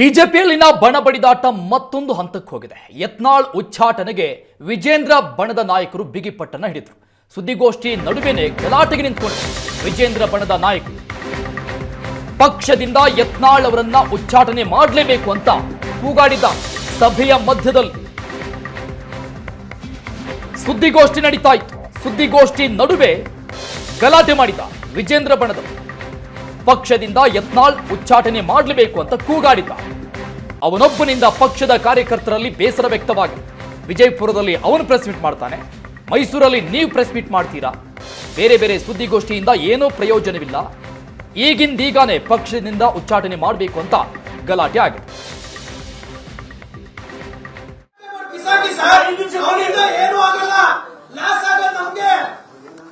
ಬಿಜೆಪಿಯಲ್ಲಿನ ಬಣ ಬಡಿದಾಟ ಮತ್ತೊಂದು ಹಂತಕ್ಕೆ ಹೋಗಿದೆ. ಯತ್ನಾಳ್ ಉಚ್ಚಾಟನೆಗೆ ವಿಜೇಂದ್ರ ಬಣದ ನಾಯಕರು ಬಿಗಿಪಟ್ಟನ್ನ ಹಿಡಿದರು. ಸುದ್ದಿಗೋಷ್ಠಿ ನಡುವೆನೆ ಗಲಾಟೆಗೆ ನಿಂತುಕೊಂಡರು ವಿಜೇಂದ್ರ ಬಣದ ನಾಯಕರು. ಪಕ್ಷದಿಂದ ಯತ್ನಾಳ್ ಅವರನ್ನ ಉಚ್ಚಾಟನೆ ಮಾಡಲೇಬೇಕು ಅಂತ ಕೂಗಾಡಿದ ಸಭೆಯ ಮಧ್ಯದಲ್ಲಿ ಸುದ್ದಿಗೋಷ್ಠಿ ನಡೀತಾ ಇತ್ತು. ಸುದ್ದಿಗೋಷ್ಠಿ ನಡುವೆ ಗಲಾಟೆ ಮಾಡಿದ ವಿಜೇಂದ್ರ ಬಣದವರು ಪಕ್ಷದಿಂದ ಯತ್ನಾಳ್ ಉಚ್ಚಾಟನೆ ಮಾಡಲೇಬೇಕು ಅಂತ ಕೂಗಾಡಿದ್ದ. ಅವನೊಬ್ಬನಿಂದ ಪಕ್ಷದ ಕಾರ್ಯಕರ್ತರಲ್ಲಿ ಬೇಸರ ವ್ಯಕ್ತವಾಗಿದೆ. ವಿಜಯಪುರದಲ್ಲಿ ಅವನು ಪ್ರೆಸ್ ಮೀಟ್ ಮಾಡ್ತಾನೆ. ಮೈಸೂರಲ್ಲಿ ನೀವು ಪ್ರೆಸ್ ಮೀಟ್ ಮಾಡ್ತೀರಾ? ಬೇರೆ ಬೇರೆ ಸುದ್ದಿಗೋಷ್ಠಿಯಿಂದ ಏನೂ ಪ್ರಯೋಜನವಿಲ್ಲ. ಈಗಿಂದೀಗಾನೇ ಪಕ್ಷದಿಂದ ಉಚ್ಚಾಟನೆ ಮಾಡಬೇಕು ಅಂತ ಗಲಾಟೆ ಆಗಿದೆ ಲಾಸ್ ಆಗೋದು ನಮ್ಗೆ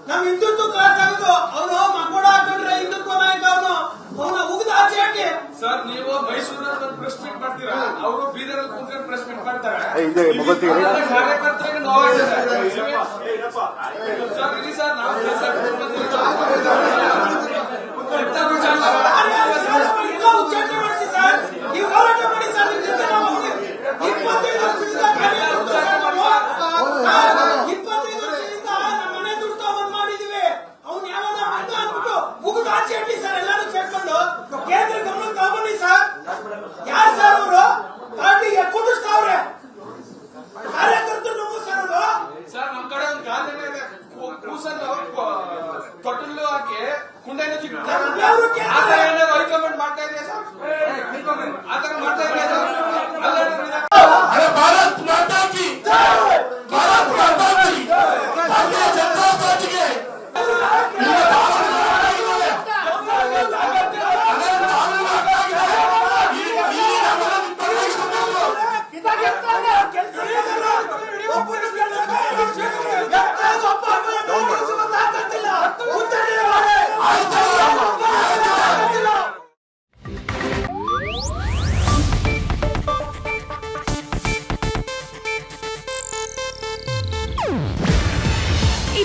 ನಮ್ ಹಿಂದುತ್ವ ಕ್ಲಾಸ್ ಆಗೋದು ಅವನು ಮಗೋಡ ಹಾಕೊಂಡ್ರೆ ಹಿಂದುತ್ವ ನಾಯಕ ಅವನು ಅವನ ಉಗಿದ ಆಚೆ ಹಾಕಿ ಸರ್ ನೀವು ಮೈಸೂರಲ್ಲಿ ಒಂದು ಪ್ರೆಸ್ ಮೀಟ್ ಮಾಡ್ತೀರಾ ಅವರು ಬೀದರಲ್ಲಿ ಕೂತ್ಕೊಂಡು ಪ್ರೆಸ್ ಮೀಟ್ ಮಾಡ್ತಾರೆ ಇದೆ, ಮೊಬೈಲ್ ಕಾರ್ಯಕರ್ತರಿಗೆ ನೋವಾಗಿದೆ you.